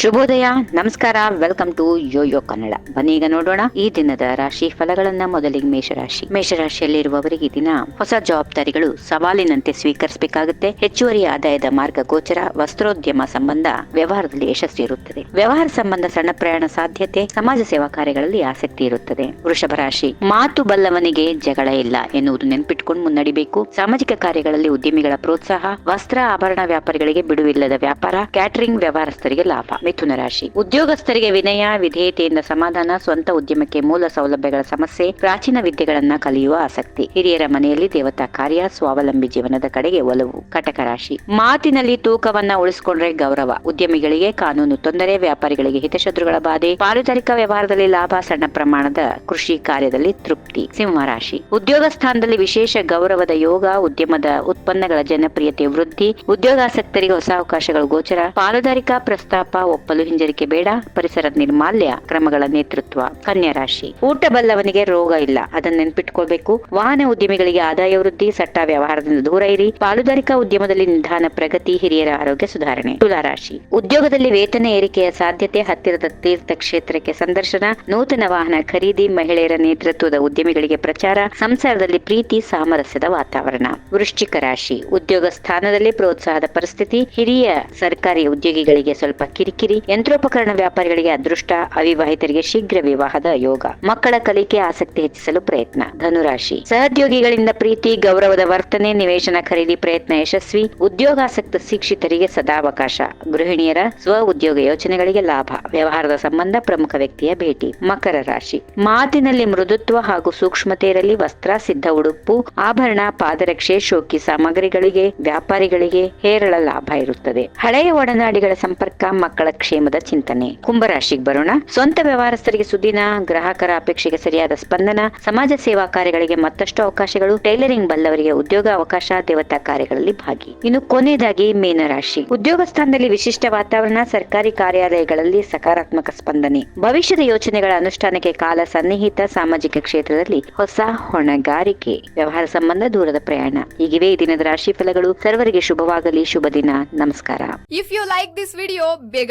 ಶುಭೋದಯ, ನಮಸ್ಕಾರ welcome to Yoyo Kannada ಬನ್ನಿ ಈಗ ನೋಡೋಣ ಈ ದಿನದ ರಾಶಿ ಫಲಗಳನ್ನ ಮೊದಲಿಗೆ ಮೇಷರಾಶಿ. ಮೇಷರಾಶಿಯಲ್ಲಿರುವವರಿಗೆ ಈ ದಿನ ಹೊಸ ಜವಾಬ್ದಾರಿಗಳು ಸವಾಲಿನಂತೆ ಸ್ವೀಕರಿಸಬೇಕಾಗುತ್ತೆ. ಹೆಚ್ಚುವರಿ ಆದಾಯದ ಮಾರ್ಗ ಗೋಚರ, ವಸ್ತ್ರೋದ್ಯಮ ಸಂಬಂಧ ವ್ಯವಹಾರದಲ್ಲಿ ಯಶಸ್ವಿ ಇರುತ್ತದೆ. ವ್ಯವಹಾರ ಸಂಬಂಧ ಸಣ್ಣ ಪ್ರಯಾಣ ಸಾಧ್ಯತೆ, ಸಮಾಜ ಸೇವಾ ಕಾರ್ಯಗಳಲ್ಲಿ ಆಸಕ್ತಿ ಇರುತ್ತದೆ. ವೃಷಭ ರಾಶಿ, ಮಾತು ಬಲ್ಲವನಿಗೆ ಜಗಳ ಇಲ್ಲ ಎನ್ನುವುದು ನೆನಪಿಟ್ಟುಕೊಂಡು ಮುನ್ನಡಿಬೇಕು. ಸಾಮಾಜಿಕ ಕಾರ್ಯಗಳಲ್ಲಿ ಉದ್ಯಮಿಗಳ ಪ್ರೋತ್ಸಾಹ, ವಸ್ತ್ರ, ಆಭರಣ ವ್ಯಾಪಾರಿಗಳಿಗೆ ಬಿಡುವಿಲ್ಲದ ವ್ಯಾಪಾರ, ಕ್ಯಾಟರಿಂಗ್ ವ್ಯವಹಾರಸ್ಥರಿಗೆ ಲಾಭ. ಮಿಥುನ ರಾಶಿ ಉದ್ಯೋಗಸ್ಥರಿಗೆ ವಿನಯ, ವಿಧೇಯತೆಯಿಂದ ಸಮಾಧಾನ, ಸ್ವಂತ ಉದ್ಯಮಕ್ಕೆ ಮೂಲ ಸೌಲಭ್ಯಗಳ ಸಮಸ್ಯೆ, ಪ್ರಾಚೀನ ವಿದ್ಯೆಗಳನ್ನ ಕಲಿಯುವ ಆಸಕ್ತಿ. ಹಿರಿಯರ ಮನೆಯಲ್ಲಿ ದೇವತಾ ಕಾರ್ಯ, ಸ್ವಾವಲಂಬಿ ಜೀವನದ ಕಡೆಗೆ ಒಲವು. ಕಟಕ ರಾಶಿ. ಮಾತಿನಲ್ಲಿ ತೂಕವನ್ನ ಉಳಿಸಿಕೊಂಡ್ರೆ ಗೌರವ. ಉದ್ಯಮಿಗಳಿಗೆ ಕಾನೂನು ತೊಂದರೆ, ವ್ಯಾಪಾರಿಗಳಿಗೆ ಹಿತಶತ್ರುಗಳ ಬಾಧೆ ಪಾಲುದಾರಿಕಾ ವ್ಯವಹಾರದಲ್ಲಿ ಲಾಭ, ಸಣ್ಣ ಪ್ರಮಾಣದ ಕೃಷಿ ಕಾರ್ಯದಲ್ಲಿ ತೃಪ್ತಿ. ಸಿಂಹ ರಾಶಿ. ಉದ್ಯೋಗ ಸ್ಥಾನದಲ್ಲಿ ವಿಶೇಷ ಗೌರವದ ಯೋಗ, ಉದ್ಯಮದ ಉತ್ಪನ್ನಗಳ ಜನಪ್ರಿಯತೆ, ವೃದ್ಧಿ, ಉದ್ಯೋಗಾಸಕ್ತರಿಗೆ ಹೊಸ ಅವಕಾಶಗಳು, ಗೋಚರ ಪಾಲುದಾರಿಕಾ ಪ್ರಸ್ತಾಪ ಒಪ್ಪಲು ಹಿಂಜರಿಕೆ ಬೇಡ. ಪರಿಸರ ನಿರ್ಮಾಲ್ಯ ಕ್ರಮಗಳ ನೇತೃತ್ವ. ಕನ್ಯಾ ರಾಶಿ. ಊಟ ಬಲ್ಲವನಿಗೆ ರೋಗ ಇಲ್ಲ. ಅದನ್ನ ನೆನ್ಪಿಟ್ಕೊಳ್ಬೇಕು. ವಾಹನ ಉದ್ಯಮಿಗಳಿಗೆ ಆದಾಯ ವೃದ್ಧಿ, ಸಟ್ಟ ವ್ಯವಹಾರದಿಂದ ದೂರ ಇರಿ. ಪಾಲುದಾರಿಕಾ ಉದ್ಯಮದಲ್ಲಿ ನಿಧಾನ ಪ್ರಗತಿ, ಹಿರಿಯರ ಆರೋಗ್ಯ ಸುಧಾರಣೆ. ತುಲಾರಾಶಿ ಉದ್ಯೋಗದಲ್ಲಿ ವೇತನ ಏರಿಕೆಯ ಸಾಧ್ಯತೆ, ಹತ್ತಿರದ ತೀರ್ಥ ಕ್ಷೇತ್ರಕ್ಕೆ ಸಂದರ್ಶನ, ನೂತನ ವಾಹನ ಖರೀದಿ, ಮಹಿಳೆಯರ ನೇತೃತ್ವದ ಉದ್ಯಮಿಗಳಿಗೆ ಪ್ರಚಾರ, ಸಂಸಾರದಲ್ಲಿ ಪ್ರೀತಿ, ಸಾಮರಸ್ಯದ ವಾತಾವರಣ. ವೃಶ್ಚಿಕ ರಾಶಿ. ಉದ್ಯೋಗ ಸ್ಥಾನದಲ್ಲಿ ಪ್ರೋತ್ಸಾಹದ ಪರಿಸ್ಥಿತಿ, ಹಿರಿಯ ಸರ್ಕಾರಿ ಉದ್ಯೋಗಿಗಳಿಗೆ ಸ್ವಲ್ಪ ಕಿರಿಕಿರಿ. ಯಂತ್ರೋಪಕರಣ ವ್ಯಾಪಾರಿಗಳಿಗೆ ಅದೃಷ್ಟ, ಅವಿವಾಹಿತರಿಗೆ ಶೀಘ್ರ ವಿವಾಹದ ಯೋಗ. ಮಕ್ಕಳ ಕಲಿಕೆ ಆಸಕ್ತಿ ಹೆಚ್ಚಿಸಲು ಪ್ರಯತ್ನ. ಧನುರಾಶಿ. ಸಹೋದ್ಯೋಗಿಗಳಿಂದ ಪ್ರೀತಿ, ಗೌರವದ ವರ್ತನೆ, ನಿವೇಶನ ಖರೀದಿ ಪ್ರಯತ್ನ ಯಶಸ್ವಿ. ಉದ್ಯೋಗಾಸಕ್ತ ಶಿಕ್ಷಿತರಿಗೆ ಸದಾವಕಾಶ ಗೃಹಿಣಿಯರ ಸ್ವ ಉದ್ಯೋಗ ಯೋಚನೆಗಳಿಗೆ ಲಾಭ. ವ್ಯವಹಾರದ ಸಂಬಂಧ ಪ್ರಮುಖ ವ್ಯಕ್ತಿಯ ಭೇಟಿ. ಮಕರ ರಾಶಿ. ಮಾತಿನಲ್ಲಿ ಮೃದುತ್ವ ಹಾಗೂ ಸೂಕ್ಷ್ಮತೆ ಇರಲಿ. ವಸ್ತ್ರ, ಸಿದ್ಧ ಉಡುಪು, ಆಭರಣ, ಪಾದರಕ್ಷೆ, ಶೋಕಿ ಸಾಮಗ್ರಿಗಳಿಗೆ, ವ್ಯಾಪಾರಿಗಳಿಗೆ ಹೇರಳ ಲಾಭ ಇರುತ್ತದೆ. ಹಳೆಯ ಒಡನಾಡಿಗಳ ಸಂಪರ್ಕ, ಮಕ್ಕಳ ಕ್ಷೇಮದ ಚಿಂತನೆ. ಕುಂಭರಾಶಿಗೆ ಬರೋಣ. ಸ್ವಂತ ವ್ಯವಹಾರಸ್ಥರಿಗೆ ಸುದಿನ, ಗ್ರಾಹಕರ ಅಪೇಕ್ಷೆಗೆ ಸರಿಯಾದ ಸ್ಪಂದನ, ಸಮಾಜ ಸೇವಾ ಕಾರ್ಯಗಳಿಗೆ ಮತ್ತಷ್ಟು ಅವಕಾಶಗಳು, ಟೈಲರಿಂಗ್ ಬಲ್ಲವರಿಗೆ ಉದ್ಯೋಗ ಅವಕಾಶ, ದೇವತಾ ಕಾರ್ಯಗಳಲ್ಲಿ ಭಾಗಿ. ಇನ್ನು ಕೊನೆಯದಾಗಿ ಮೀನರಾಶಿ. ಉದ್ಯೋಗ ಸ್ಥಾನದಲ್ಲಿ ವಿಶಿಷ್ಟ ವಾತಾವರಣ, ಸರ್ಕಾರಿ ಕಾರ್ಯಾಲಯಗಳಲ್ಲಿ ಸಕಾರಾತ್ಮಕ ಸ್ಪಂದನೆ. ಭವಿಷ್ಯದ ಯೋಜನೆಗಳ ಅನುಷ್ಠಾನಕ್ಕೆ ಕಾಲ ಸನ್ನಿಹಿತ ಸಾಮಾಜಿಕ ಕ್ಷೇತ್ರದಲ್ಲಿ ಹೊಸ ಹೊಣೆಗಾರಿಕೆ. ವ್ಯವಹಾರ ಸಂಬಂಧ ದೂರದ ಪ್ರಯಾಣ. ಹೀಗಿವೆ ಈ ದಿನದ ರಾಶಿ ಫಲಗಳು. ಸರ್ವರಿಗೆ ಶುಭವಾಗಲಿ, ಶುಭ ದಿನ. ನಮಸ್ಕಾರ. If you like this video ಬೇಗ